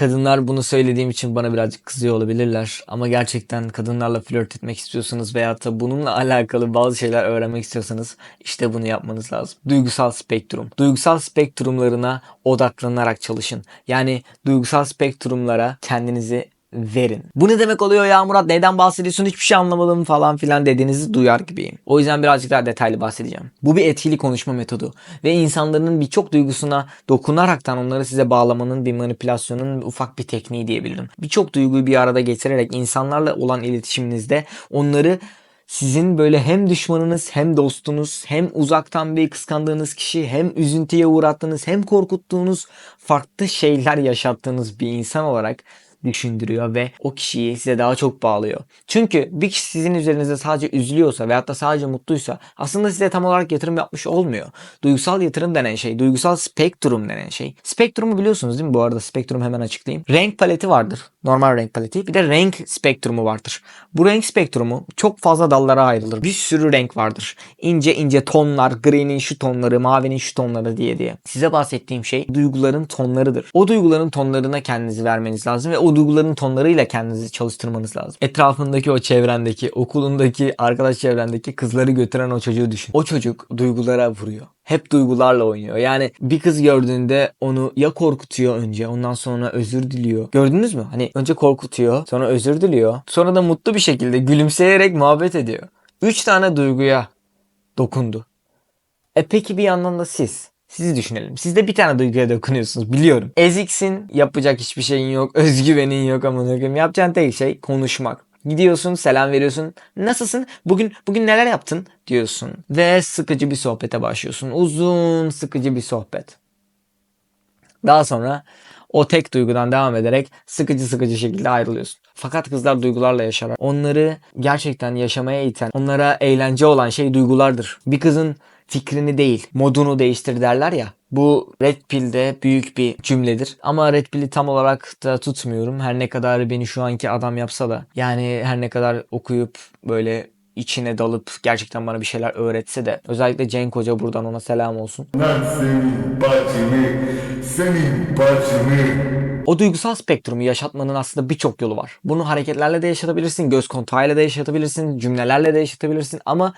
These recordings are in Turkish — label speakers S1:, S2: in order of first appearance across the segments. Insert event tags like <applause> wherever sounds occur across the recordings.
S1: Kadınlar bunu söylediğim için bana birazcık kızıyor olabilirler. Ama gerçekten kadınlarla flört etmek istiyorsanız veya da bununla alakalı bazı şeyler öğrenmek istiyorsanız işte bunu yapmanız lazım. Duygusal spektrum. Duygusal spektrumlarına odaklanarak çalışın. Yani duygusal spektrumlara kendinizi verin. Bu ne demek oluyor ya Murat neyden bahsediyorsun hiçbir şey anlamadım falan filan dediğinizi duyar gibiyim. O yüzden birazcık daha detaylı bahsedeceğim. Bu bir etkili konuşma metodu ve insanların birçok duygusuna dokunaraktan onları size bağlamanın bir manipülasyonun ufak bir tekniği diyebilirim. Birçok duyguyu bir arada getirerek insanlarla olan iletişiminizde onları sizin böyle hem düşmanınız hem dostunuz hem uzaktan bir kıskandığınız kişi hem üzüntüye uğrattığınız hem korkuttuğunuz farklı şeyler yaşattığınız bir insan olarak düşündürüyor ve o kişiyi size daha çok bağlıyor. Çünkü bir kişi sizin üzerinizde sadece üzülüyorsa veyahut da sadece mutluysa aslında size tam olarak yatırım yapmış olmuyor. Duygusal yatırım denen şey, duygusal spektrum denen şey. Spektrumu biliyorsunuz değil mi? Bu arada spektrumu hemen açıklayayım. Renk paleti vardır. Normal renk paleti. Bir de renk spektrumu vardır. Bu renk spektrumu çok fazla dallara ayrılır. Bir sürü renk vardır. İnce ince tonlar, gri'nin şu tonları, mavinin şu tonları diye diye. Size bahsettiğim şey duyguların tonlarıdır. O duyguların tonlarına kendinizi vermeniz lazım ve o duyguların tonlarıyla kendinizi çalıştırmanız lazım. Etrafındaki o çevrendeki, okulundaki, arkadaş çevrendeki kızları götüren o çocuğu düşün. O çocuk duygulara vuruyor. Hep duygularla oynuyor. Yani bir kız gördüğünde onu ya korkutuyor önce ondan sonra özür diliyor. Gördünüz mü? Hani önce korkutuyor sonra özür diliyor. Sonra da mutlu bir şekilde gülümseyerek muhabbet ediyor. Üç tane duyguya dokundu. E peki bir yandan da siz. Sizi düşünelim. Siz de bir tane duyguya dokunuyorsunuz biliyorum. Eziksin, yapacak hiçbir şeyin yok, <laughs> özgüvenin yok ama yapacağın tek şey konuşmak. Gidiyorsun, selam veriyorsun. Nasılsın? Bugün bugün neler yaptın diyorsun ve sıkıcı bir sohbete başlıyorsun. Uzun, sıkıcı bir sohbet. Daha sonra o tek duygudan devam ederek sıkıcı sıkıcı şekilde ayrılıyorsun. Fakat kızlar duygularla yaşarlar. Onları gerçekten yaşamaya iten, onlara eğlence olan şey duygulardır. Bir kızın fikrini değil, modunu değiştir derler ya. Bu Red Pill'de büyük bir cümledir. Ama Red Pill'i tam olarak da tutmuyorum. Her ne kadar beni şu anki adam yapsa da. Yani her ne kadar okuyup böyle içine dalıp gerçekten bana bir şeyler öğretse de. Özellikle Cenk Hoca buradan ona selam olsun.
S2: Senin bacını, senin bacını.
S1: O duygusal spektrumu yaşatmanın aslında birçok yolu var. Bunu hareketlerle de yaşatabilirsin, göz kontağıyla da yaşatabilirsin, cümlelerle de yaşatabilirsin ama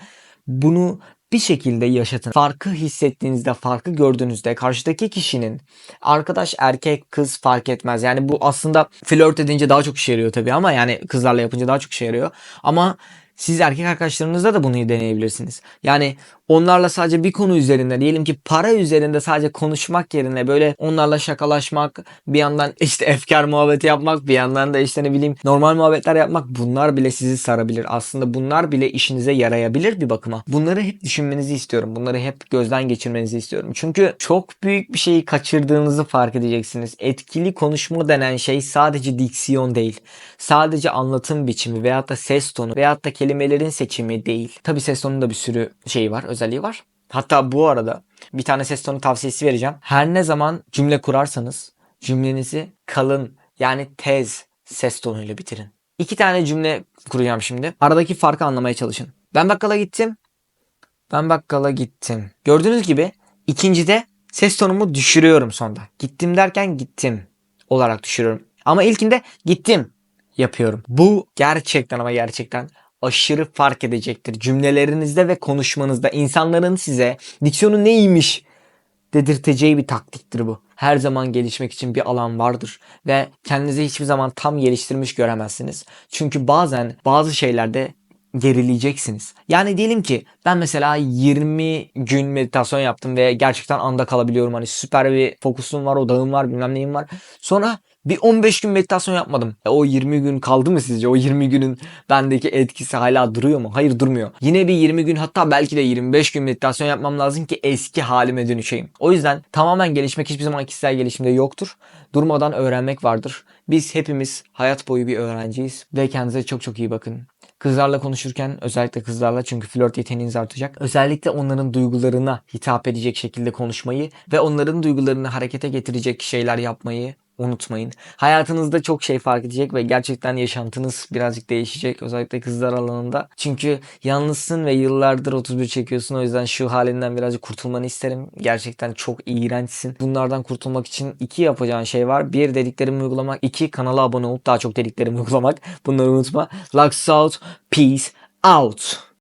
S1: bunu bir şekilde yaşatın. Farkı hissettiğinizde, farkı gördüğünüzde karşıdaki kişinin arkadaş, erkek, kız fark etmez. Yani bu aslında flört edince daha çok işe yarıyor tabii ama yani kızlarla yapınca daha çok işe yarıyor. Ama siz erkek arkadaşlarınızla da bunu deneyebilirsiniz. Yani onlarla sadece bir konu üzerinde diyelim ki para üzerinde sadece konuşmak yerine böyle onlarla şakalaşmak, bir yandan işte efkar muhabbeti yapmak, bir yandan da işte ne bileyim normal muhabbetler yapmak bunlar bile sizi sarabilir. Aslında bunlar bile işinize yarayabilir bir bakıma. Bunları hep düşünmenizi istiyorum. Bunları hep gözden geçirmenizi istiyorum. Çünkü çok büyük bir şeyi kaçırdığınızı fark edeceksiniz. Etkili konuşma denen şey sadece diksiyon değil. Sadece anlatım biçimi veyahut da ses tonu veyahut da kelimelerin seçimi değil. Tabi ses tonunun da bir sürü şeyi var, özelliği var. Hatta bu arada bir tane ses tonu tavsiyesi vereceğim. Her ne zaman cümle kurarsanız cümlenizi kalın yani tez ses tonuyla bitirin. İki tane cümle kuracağım şimdi. Aradaki farkı anlamaya çalışın. Ben bakkala gittim. Ben bakkala gittim. Gördüğünüz gibi ikincide ses tonumu düşürüyorum sonda. Gittim derken gittim olarak düşürüyorum. Ama ilkinde gittim yapıyorum. Bu gerçekten ama gerçekten aşırı fark edecektir. Cümlelerinizde ve konuşmanızda insanların size diksiyonu neymiş dedirteceği bir taktiktir bu. Her zaman gelişmek için bir alan vardır ve kendinizi hiçbir zaman tam geliştirmiş göremezsiniz. Çünkü bazen bazı şeylerde gerileyeceksiniz. Yani diyelim ki ben mesela 20 gün meditasyon yaptım ve gerçekten anda kalabiliyorum. Hani süper bir fokusum var, odağım var, bilmem neyim var. Sonra bir 15 gün meditasyon yapmadım. E, o 20 gün kaldı mı sizce? O 20 günün bendeki etkisi hala duruyor mu? Hayır durmuyor. Yine bir 20 gün hatta belki de 25 gün meditasyon yapmam lazım ki eski halime dönüşeyim. O yüzden tamamen gelişmek hiçbir zaman kişisel gelişimde yoktur. Durmadan öğrenmek vardır. Biz hepimiz hayat boyu bir öğrenciyiz ve kendinize çok çok iyi bakın. Kızlarla konuşurken özellikle kızlarla çünkü flört yeteneğiniz artacak. Özellikle onların duygularına hitap edecek şekilde konuşmayı ve onların duygularını harekete getirecek şeyler yapmayı unutmayın. Hayatınızda çok şey fark edecek ve gerçekten yaşantınız birazcık değişecek. Özellikle kızlar alanında. Çünkü yalnızsın ve yıllardır 31 çekiyorsun. O yüzden şu halinden birazcık kurtulmanı isterim. Gerçekten çok iğrençsin. Bunlardan kurtulmak için iki yapacağın şey var. Bir dediklerimi uygulamak. iki kanala abone olup daha çok dediklerimi <laughs> uygulamak. Bunları unutma. Lux out. Peace out.